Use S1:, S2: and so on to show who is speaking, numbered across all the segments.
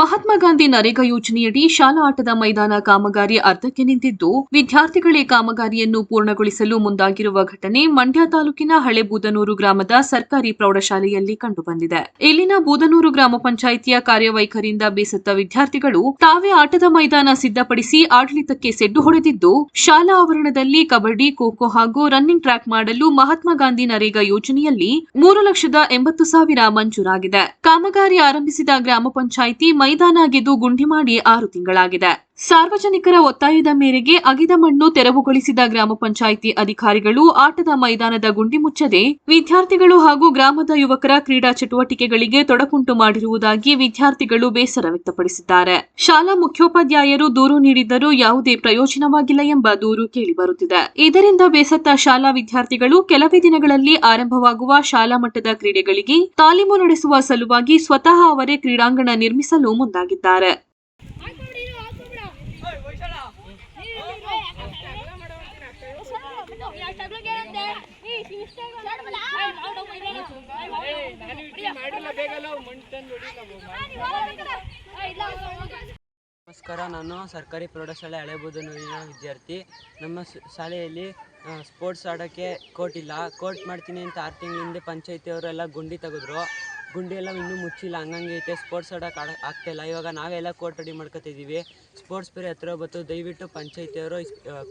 S1: ಮಹಾತ್ಮ ಗಾಂಧಿ ನರೇಗಾ ಯೋಜನೆಯಡಿ ಶಾಲಾ ಆಟದ ಮೈದಾನ ಕಾಮಗಾರಿ ಅರ್ಧಕ್ಕೆ ನಿಂತಿದ್ದು, ವಿದ್ಯಾರ್ಥಿಗಳೇ ಕಾಮಗಾರಿಯನ್ನು ಪೂರ್ಣಗೊಳಿಸಲು ಮುಂದಾಗಿರುವ ಘಟನೆ ಮಂಡ್ಯ ತಾಲೂಕಿನ ಹಳೆ ಬೂದನೂರು ಗ್ರಾಮದ ಸರ್ಕಾರಿ ಪ್ರೌಢಶಾಲೆಯಲ್ಲಿ ಕಂಡುಬಂದಿದೆ. ಇಲ್ಲಿನ ಬೂದನೂರು ಗ್ರಾಮ ಪಂಚಾಯಿತಿಯ ಕಾರ್ಯವೈಖರಿಯಿಂದ ಬೇಸತ್ತ ವಿದ್ಯಾರ್ಥಿಗಳು ತಾವೇ ಆಟದ ಮೈದಾನ ಸಿದ್ಧಪಡಿಸಿ ಆಡಳಿತಕ್ಕೆ ಸೆಡ್ಡು ಹೊಡೆದಿದ್ದು, ಶಾಲಾ ಆವರಣದಲ್ಲಿ ಕಬಡ್ಡಿ, ಖೋಖೋ ಹಾಗೂ ರನ್ನಿಂಗ್ ಟ್ರ್ಯಾಕ್ ಮಾಡಲು ಮಹಾತ್ಮ ಗಾಂಧಿ ನರೇಗಾ ಯೋಜನೆಯಲ್ಲಿ ಮೂರು ಲಕ್ಷದ ಎಂಬತ್ತು ಸಾವಿರ ಮಂಜೂರಾಗಿದೆ. ಕಾಮಗಾರಿ ಆರಂಭಿಸಿದ ಗ್ರಾಮ ಪಂಚಾಯಿತಿ ಮೈದಾನ ಗೆದ್ದು ಗುಂಡಿ ಮಾಡಿ ಆರು ತಿಂಗಳಾಗಿದೆ. ಸಾರ್ವಜನಿಕರ ಒತ್ತಾಯದ ಮೇರೆಗೆ ಅಗಿದ ಮಣ್ಣು ತೆರವುಗೊಳಿಸಿದ ಗ್ರಾಮ ಪಂಚಾಯಿತಿ ಅಧಿಕಾರಿಗಳು ಆಟದ ಮೈದಾನದ ಗುಂಡಿ ಮುಚ್ಚದೆ ವಿದ್ಯಾರ್ಥಿಗಳು ಹಾಗೂ ಗ್ರಾಮದ ಯುವಕರ ಕ್ರೀಡಾ ಚಟುವಟಿಕೆಗಳಿಗೆ ತೊಡಕುಂಟು ಮಾಡಿರುವುದಾಗಿ ವಿದ್ಯಾರ್ಥಿಗಳು ಬೇಸರ ವ್ಯಕ್ತಪಡಿಸಿದ್ದಾರೆ. ಶಾಲಾ ಮುಖ್ಯೋಪಾಧ್ಯಾಯರು ದೂರು ನೀಡಿದ್ದರೂ ಯಾವುದೇ ಪ್ರಯೋಜನವಾಗಿಲ್ಲ ಎಂಬ ದೂರು ಕೇಳಿಬರುತ್ತಿದೆ. ಇದರಿಂದ ಬೇಸತ್ತ ಶಾಲಾ ವಿದ್ಯಾರ್ಥಿಗಳು ಕೆಲವೇ ದಿನಗಳಲ್ಲಿ ಆರಂಭವಾಗುವ ಶಾಲಾ ಮಟ್ಟದ ಕ್ರೀಡೆಗಳಿಗೆ ತಾಲೀಮು ನಡೆಸುವ ಸಲುವಾಗಿ ಸ್ವತಃ ಅವರೇ ಕ್ರೀಡಾಂಗಣ ನಿರ್ಮಿಸಲು ಮುಂದಾಗಿದ್ದಾರೆ.
S2: ನಮಸ್ಕಾರ, ನಾನು ಸರ್ಕಾರಿ ಪ್ರೌಢಶಾಲೆ ಹಳೆಬೂದನೂರಿನ ವಿದ್ಯಾರ್ಥಿ. ನಮ್ಮ ಶಾಲೆಯಲ್ಲಿ ಸ್ಪೋರ್ಟ್ಸ್ ಆಡೋಕ್ಕೆ ಕೋರ್ಟ್ ಇಲ್ಲ. ಕೋರ್ಟ್ ಮಾಡ್ತೀನಿ ಅಂತ ಆರು ತಿಂಗಳಿಂದ ಪಂಚಾಯತಿಯವರೆಲ್ಲ ಗುಂಡಿ ತೆಗೆದ್ರು. ಗುಂಡಿ ಎಲ್ಲ ಇನ್ನೂ ಮುಚ್ಚಿಲ್ಲ. ಹಂಗಂಗೆ ಐತೆ ಸ್ಪೋರ್ಟ್ಸ್ ಆಡೋಕೆ ಆಡ ಆಗ್ತಾಯಿಲ್ಲ ಇವಾಗ ನಾವೆಲ್ಲ ಕೋರ್ಟ್ ರೆಡಿ ಮಾಡ್ಕೊತಿದ್ದೀವಿ ಸ್ಪೋರ್ಟ್ಸ್ ಬೇರೆ ಹತ್ರ ಬತ್ತು ದಯವಿಟ್ಟು ಪಂಚಾಯತಿಯವರು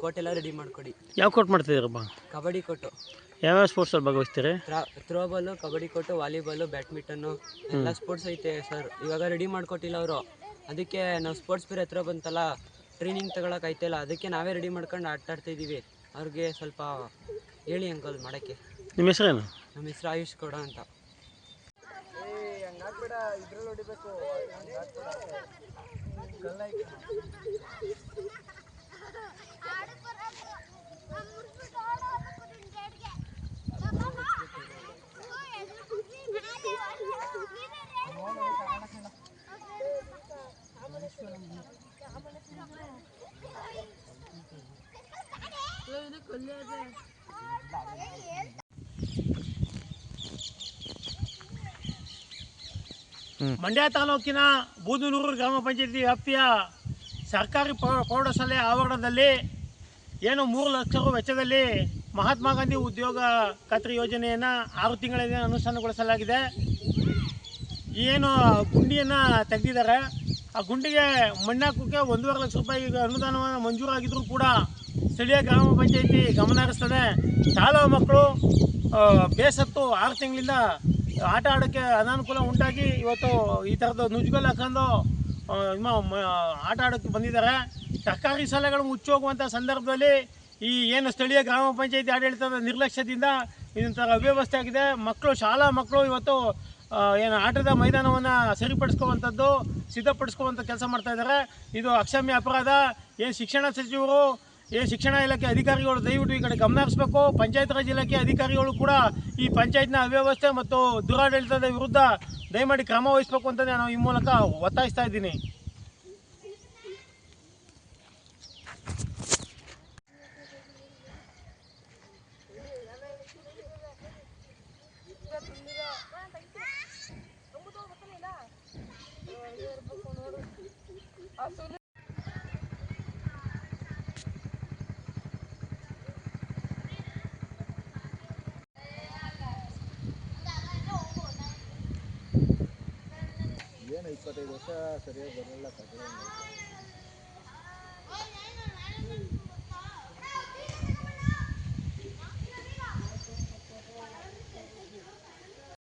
S2: ಕೋರ್ಟ್ ಎಲ್ಲ ರೆಡಿ ಮಾಡಿಕೊಡಿ.
S3: ಯಾವ ಕೋರ್ಟ್ ಮಾಡ್ತಿದ್ದೀರಪ್ಪ?
S2: ಕಬಡ್ಡಿ ಕೊಟ್ಟು.
S3: ಯಾವ್ಯಾವ ಸ್ಪೋರ್ಟ್ಸಲ್ಲಿ ಭಾಗವಹಿಸ್ತೀರಿ?
S2: ಥ್ರೋಬಾಲು ಕಬಡ್ಡಿ ಕೊಟ್ಟು ವಾಲಿಬಾಲು ಬ್ಯಾಡ್ಮಿಂಟನ್ನು ಎಲ್ಲ ಸ್ಪೋರ್ಟ್ಸ್ ಐತೆ ಸರ್ ಇವಾಗ ರೆಡಿ ಮಾಡಿಕೊಟ್ಟಿಲ್ಲ ಅವರು. ಅದಕ್ಕೆ ನಾವು ಸ್ಪೋರ್ಟ್ಸ್ ಬೇರೆ ಹತ್ರ ಬಂತಲ್ಲ ಟ್ರೈನಿಂಗ್ ತಗೊಳಕ್ಕೆ ಆಯ್ತಿಲ್ಲ. ಅದಕ್ಕೆ ನಾವೇ ರೆಡಿ ಮಾಡ್ಕೊಂಡು ಆಟ ಆಡ್ತಾ ಇದ್ದೀವಿ ಅವ್ರಿಗೆ ಸ್ವಲ್ಪ ಹೇಳಿ ಅಂಕಲ್ ಮಾಡೋಕ್ಕೆ.
S3: ನಿಮ್ಮ ಹೆಸರೇನು?
S2: ನಮ್ಮ ಹೆಸರು ಆಯುಷ್ ಗೌಡ ಅಂತ.
S3: ಕೂಡ ಇದ್ರಲ್ಲಿ ಹೊಡಿಬೇಕು ಕೊಲ್ಲೇ ಮಂಡ್ಯ ತಾಲೂಕಿನ ಬೂದನೂರು ಗ್ರಾಮ ಪಂಚಾಯತಿ ವ್ಯಾಪ್ತಿಯ ಸರ್ಕಾರಿ ಪ್ರೌ- ಪ್ರೌಢಶಾಲೆ ಆವರಣದಲ್ಲಿ ಏನು ಮೂರು ಲಕ್ಷ ರು ವೆಚ್ಚದಲ್ಲಿ ಮಹಾತ್ಮ ಗಾಂಧಿ ಉದ್ಯೋಗ ಖಾತ್ರಿ ಯೋಜನೆಯನ್ನು ಆರು ತಿಂಗಳಿಂದ ಅನುಷ್ಠಾನಗೊಳಿಸಲಾಗಿದೆ. ಏನು ಗುಂಡಿಯನ್ನು ತೆಗೆದಿದ್ದಾರೆ. ಆ ಗುಂಡಿಗೆ ಮಣ್ಣಾಕೋಕ್ಕೆ ಒಂದೂವರೆ ಲಕ್ಷ ರೂಪಾಯಿ ಅನುದಾನವನ್ನು ಮಂಜೂರಾಗಿದ್ದರೂ ಕೂಡ ಸ್ಥಳೀಯ ಗ್ರಾಮ ಪಂಚಾಯಿತಿ ಗಮನ ಹರಿಸ್ತದೆ. ಶಾಲಾ ಮಕ್ಕಳು ಬೇಸತ್ತು ಆರು ತಿಂಗಳಿಂದ ಆಟ ಆಡೋಕ್ಕೆ ಅನಾನುಕೂಲ ಉಂಟಾಗಿ ಇವತ್ತು ಈ ಥರದ ನುಜ್ಗಲ್ ಹಾಕೊಂಡು ಆಟ ಆಡೋಕ್ಕೆ ಬಂದಿದ್ದಾರೆ. ಸರ್ಕಾರಿ ಶಾಲೆಗಳು ಮುಚ್ಚೋಗುವಂಥ ಸಂದರ್ಭದಲ್ಲಿ ಈ ಏನು ಸ್ಥಳೀಯ ಗ್ರಾಮ ಪಂಚಾಯತಿ ಆಡಳಿತದ ನಿರ್ಲಕ್ಷ್ಯದಿಂದ ಇದೊಂಥರ ಅವ್ಯವಸ್ಥೆ ಆಗಿದೆ. ಮಕ್ಕಳು, ಶಾಲಾ ಮಕ್ಕಳು ಇವತ್ತು ಏನು ಆಟದ ಮೈದಾನವನ್ನು ಸರಿಪಡಿಸ್ಕೊಳ್ಳುವಂಥದ್ದು ಸಿದ್ಧಪಡಿಸ್ಕೊಳ್ಳುವಂಥ ಕೆಲಸ ಮಾಡ್ತಾ ಇದ್ದಾರೆ. ಇದು ಅಕ್ಷಮ್ಯ ಅಪರಾಧ. ಏನು ಶಿಕ್ಷಣ ಸಚಿವರು ಏನು ಶಿಕ್ಷಣ ಇಲಾಖೆ ಅಧಿಕಾರಿಗಳು ದಯವಿಟ್ಟು ಈ ಕಡೆ ಗಮನ ಹರಿಸಬೇಕು. ಪಂಚಾಯತ್ ರಾಜ್ ಇಲಾಖೆ ಅಧಿಕಾರಿಗಳು ಕೂಡ ಈ ಪಂಚಾಯತ್ನ ಅವ್ಯವಸ್ಥೆ ಮತ್ತು ದುರಾಡಳಿತದ ವಿರುದ್ಧ ದಯಮಾಡಿ ಕ್ರಮ ವಹಿಸಬೇಕು ಅಂತ ನಾನು ಈ ಮೂಲಕ ಒತ್ತಾಯಿಸ್ತಾ ಇದ್ದೀನಿ.
S4: ಇಪ್ಪತ್ತೈದು ವರ್ಷ ಸರಿಯಾಗಿ ಬರಲಿಲ್ಲ ಕಥೆ